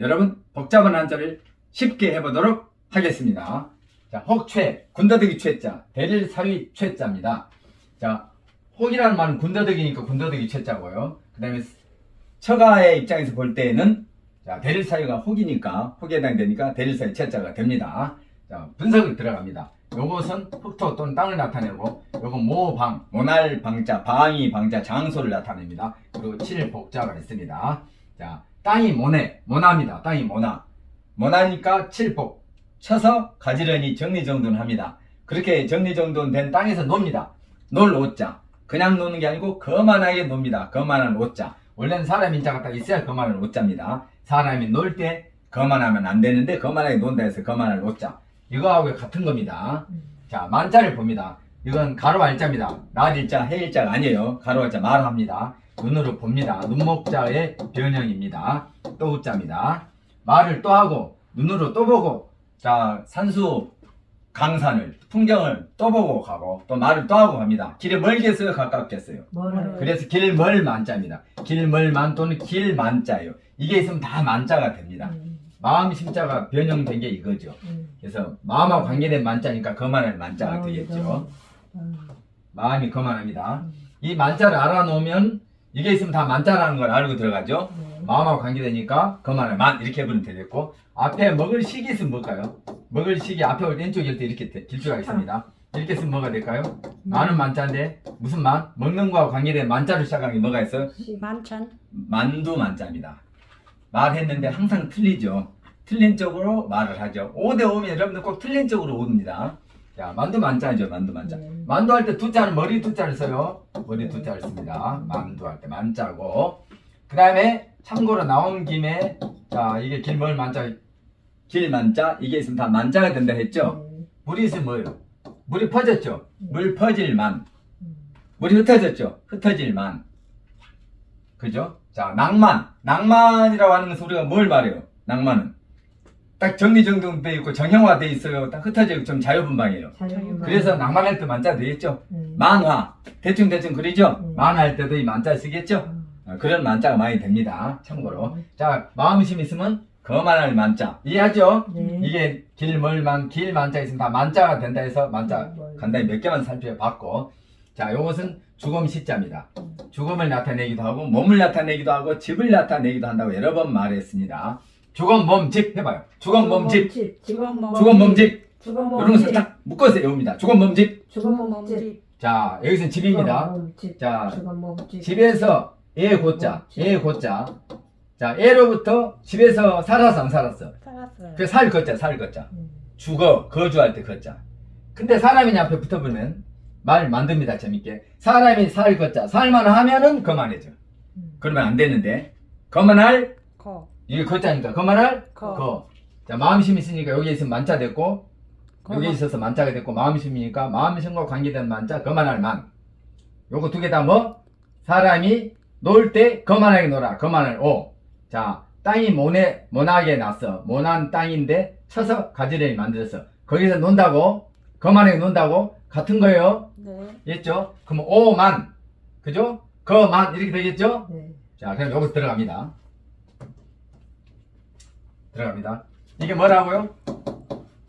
여러분 복잡한 한자를 쉽게 해보도록 하겠습니다. 자, 혹최, 군더더기 최자, 대릴 사위 최자입니다. 자, 혹이라는 말은 군더더기니까 군더더기 최자고요. 그 다음에 처가의 입장에서 볼 때에는 자, 대릴 사위가 혹이니까 혹에 해당되니까 대릴 사위 최자가 됩니다. 자, 분석을 들어갑니다. 요것은 흑토 또는 땅을 나타내고 요건 모방, 모날 방자, 방이 방자, 장소를 나타냅니다. 그리고 칠 복자가 있습니다. 자, 땅이 모네, 모나입니다. 땅이 모나. 모나니까 칠복. 쳐서 가지런히 정리정돈 합니다. 그렇게 정리정돈 된 땅에서 놉니다. 놀 오자. 그냥 노는 게 아니고 거만하게 놉니다. 거만한 오자. 원래는 사람 인자가 딱 있어야 거만한 오자입니다. 사람이 놀 때 거만하면 안 되는데 거만하게 논다 해서 거만한 오자. 이거하고 같은 겁니다. 자, 만자를 봅니다. 이건 가로 알자입니다. 낮일자, 해일자가 아니에요. 가로 알자 말합니다. 눈으로 봅니다. 눈목자의 변형입니다. 또 우자입니다. 말을 또 하고 눈으로 또 보고 자 산수 강산을 풍경을 또 보고 가고 또 말을 또 하고 갑니다. 길이 멀겠어요, 가깝겠어요. 뭐를 그래서 길멀 만자입니다. 길멀만 또는 길만자예요. 이게 있으면 다 만자가 됩니다. 마음 심자가 변형된 게 이거죠. 그래서 마음하고 관계된 만자니까 거만할 만자가 되겠죠. 마음이 거만합니다. 이 만자를 알아놓으면 이게 있으면 다 만자라는 걸 알고 들어가죠. 마음하고 관계되니까 거만할 만 이렇게 해보면 되겠고 앞에 먹을 식이 있으면 뭘까요? 먹을 식이 앞에 왼쪽일 때 이렇게 돼- 길수가 있습니다. 이렇게 쓰면 뭐가 될까요? 만은 만자인데 무슨 만? 먹는 거와 관계된 만자를 시작한 게 뭐가 있어요? 만찬 만두 만자입니다. 말했는데 항상 틀리죠. 틀린 쪽으로 말을 하죠. 5대 5면 여러분들 꼭 틀린 쪽으로 옵니다. 자, 만두 만자죠, 만두 만자. 네. 만두 할 때 두자는 머리 두자를 써요. 머리 두자를 씁니다. 만두 할 때 만자고. 그 다음에 참고로 나온 김에 자, 이게 길멀 만자, 길 만자, 이게 있으면 다 만자가 된다 했죠. 물이 있으면 뭐예요? 물이 퍼졌죠. 물 퍼질만. 물이 흩어졌죠. 흩어질만. 그죠? 자, 낭만. 낭만이라고 하는 것은 우리가 뭘 말해요? 낭만은. 딱 정리정돈돼 있고 정형화돼 있어요. 딱 흩어져 있고 좀 자유분방해요. 그래서 낭만할 때 만자 되겠죠? 만화. 대충대충 그리죠? 음. 만화할 때도 이 만자 쓰겠죠? 어, 그런 만자가 많이 됩니다. 참고로. 자, 마음심 있으면 거만할 만자. 이해하죠? 네. 이게 길멀만, 길만자 있으면 다 만자가 된다 해서 만자 음, 뭘. 간단히 몇 개만 살펴봤고. 자, 요것은 죽음 시자입니다. 죽음을 나타내기도 하고, 몸을 나타내기도 하고, 집을 나타내기도 한다고 여러 번 말했습니다. 죽음, 몸, 집 해봐요. 죽음, 몸, 집. 죽은 몸 죽음, 몸, 집. 몸 이런 거 살짝 묶어서 외웁니다. 죽음, 몸, 집. 죽은 몸집 자, 여기서는 집입니다. 자, 죽은 몸집 집에서 애 고자, 애 고자. 자, 애로부터 집에서 살아서 안 살았어. 살았어요 그살 걷자, 살 걷자. 음. 죽어, 거주할 때 걷자. 근데 사람이 앞에 붙어보면 말 만듭니다, 재밌게. 사람이 살 걷자. 살만 하면은 거만해져. 음. 그러면 안 되는데. 거만할, 거 이게 걷자니까. 거만할, 거. 거. 자, 마음심 있으니까 여기에 있으면 만자 됐고, 여기 거만. 있어서 만자가 됐고, 마음심이니까 마음심과 관계된 만자, 거만할 만. 요거 두 개 다 뭐? 사람이 놀 때 거만하게 놀아. 거만할 오. 자, 땅이 모네, 모나게 났어. 모난 땅인데 쳐서 가지런히 만들었어. 거기서 논다고, 거만하게 논다고, 같은 거예요. 네 있죠? 그럼 오만. 그죠? 거만. 이렇게 되겠죠? 네. 자, 그럼 여기서 들어갑니다. 들어갑니다. 이게 뭐라고요?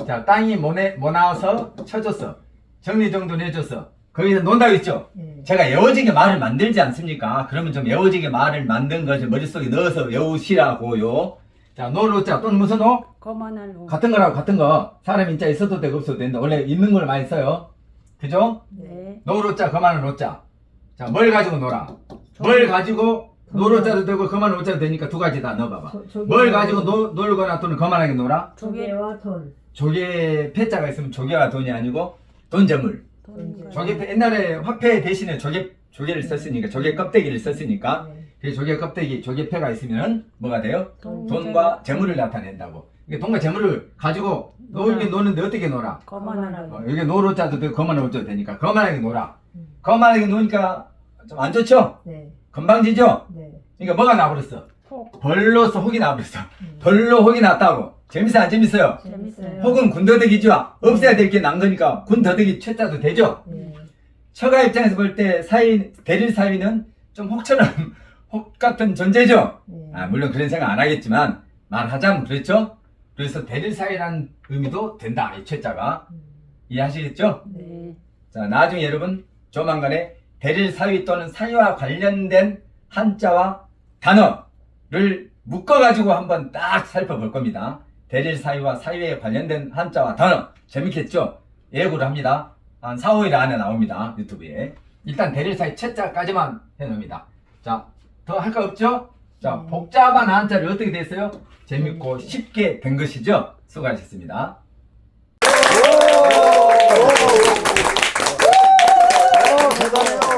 자, 땅이 모네, 모나서 쳐줬어. 정리정돈 해줬어. 거기서 논다고 했죠? 네. 제가 애워지게 말을 만들지 않습니까? 그러면 좀 애워지게 말을 만든 것을 머릿속에 넣어서 외우시라고요. 자, 노로자 또는 무슨 호? 거만할 호 같은 거라고 같은 거. 사람 인자 있어도 되고 없어도 되는데 원래 있는 걸 많이 써요. 그죠? 네 노로자, 그만은 로자. 자, 뭘 가지고 놀아? 뭘 가지고 노로자도 되고 그만 로자도 되니까 두 가지 다 넣어봐봐. 조- 조개- 뭘 가지고 노, 놀거나 또는 거만하게 놀아? 조개와 돈 조개 패자가 있으면 조개가 돈이 아니고 돈재물. 돈 조개 패- 옛날에 화폐 대신에 조개 조개를 썼으니까 조개 껍데기를 썼으니까 네. 그 조개 껍데기 조개 패가 있으면 뭐가 돼요? 돈, 돈과 재물을 나타낸다고. 이게 돈과 재물을 가지고 놀게 노는데 어떻게 놀아? 거만할 어, 호 여기 노로자도 되고 거만한 로자도 되니까 거만하게 놀아. 음. 거만하게 노니까 좀 안 좋죠? 네. 건방지죠? 네. 그러니까 뭐가 나버렸어? 혹 벌로서 혹이 나버렸어. 음. 벌로 혹이 났다고. 재밌어요 안 재밌어요? 재밌어요 혹은 군더더기죠. 없애야 될 게 난 거니까 군더더기 최자도 되죠. 네. 처가 입장에서 볼 때 사위, 대릴 사위는 좀 혹처럼 혹 같은 존재죠. 네. 아, 물론 그런 생각 안 하겠지만 말하자면 그렇죠. 그래서 대릴 사위라는 의미도 된다. 이 최자가 음. 이해하시겠죠? 네. 자, 나중에 여러분 조만간에 대릴 사위 또는 사위와 관련된 한자와 단어를 묶어가지고 한번 딱 살펴볼 겁니다. 대릴 사위와 사위에 관련된 한자와 단어 재밌겠죠? 예고를 합니다. 한 4, 5일 안에 나옵니다. 유튜브에. 일단 대릴 사위 채자까지만 해놓습니다. 자, 더 할 거 없죠? 자, 네. 복잡한 한자를 어떻게 됐어요? 재밌고 쉽게 된 것이죠? 수고하셨습니다. 오, 대단해요.